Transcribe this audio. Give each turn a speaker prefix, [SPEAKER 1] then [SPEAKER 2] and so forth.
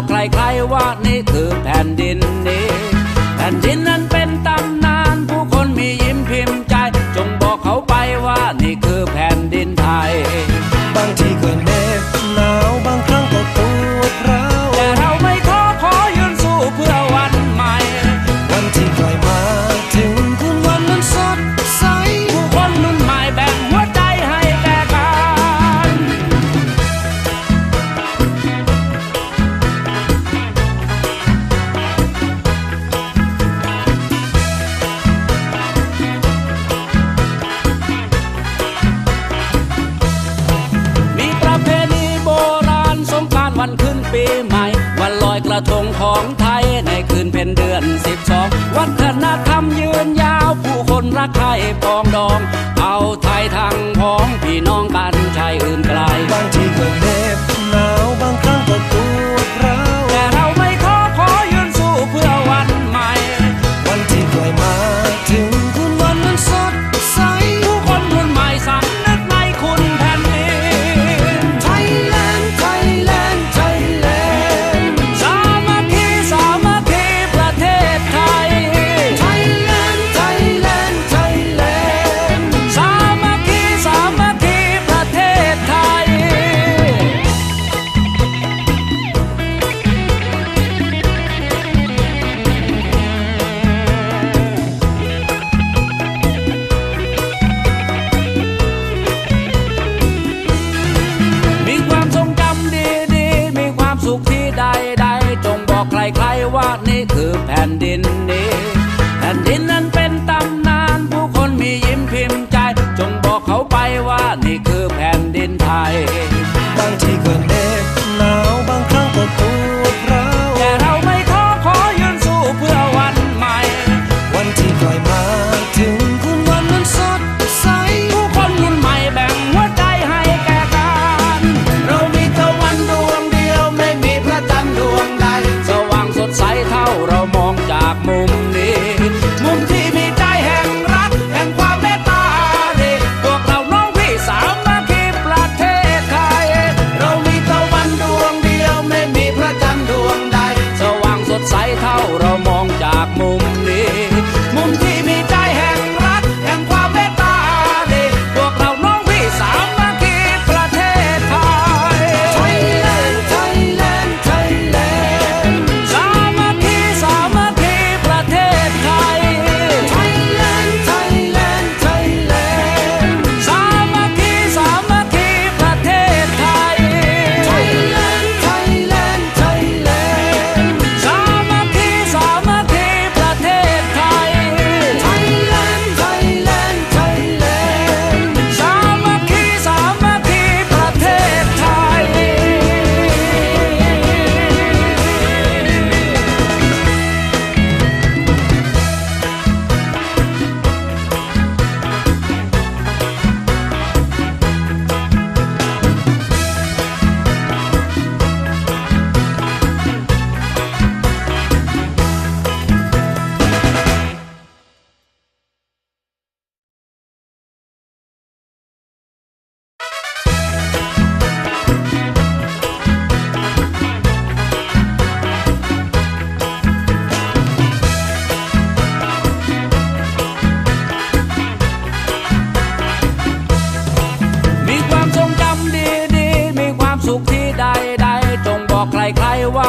[SPEAKER 1] บอกใครๆว่านี่คือแผ่นดินนี้ แผ่นดินนั้น
[SPEAKER 2] เป็นตำนาน ผู้ค
[SPEAKER 1] นมียิ้มพิมพ์ใจ
[SPEAKER 2] จงบอกเขาไปว่านี่คือแผ่
[SPEAKER 1] นดินไทยีใหม่ วัน
[SPEAKER 2] ลอยกระทงของไทยใน
[SPEAKER 1] คืนเป็นเดือนสิบ
[SPEAKER 2] สองวัฒนธรรมยืนยาวผู้คน
[SPEAKER 1] รักใครปองดอง เอาไทยทางพ้องพี่น้องกันชายอื่นไกลบางที บอกใครๆว่านี่คือแผ่นดินนี้ แผ่นดินนั้นเป็นตำนาน ผู้คนมียิ้มพิมพ์ใจ จงบอกเขาไปว่านี่คือแผ่นดินไทย
[SPEAKER 2] บางทีก็เด็บหนาวบางครั้งก็ปวดร้า
[SPEAKER 1] แต่เราไม่ท้อขอยืนสู้เพื่อวันใหม่
[SPEAKER 2] วันที่ค
[SPEAKER 1] อยมา ใครว่า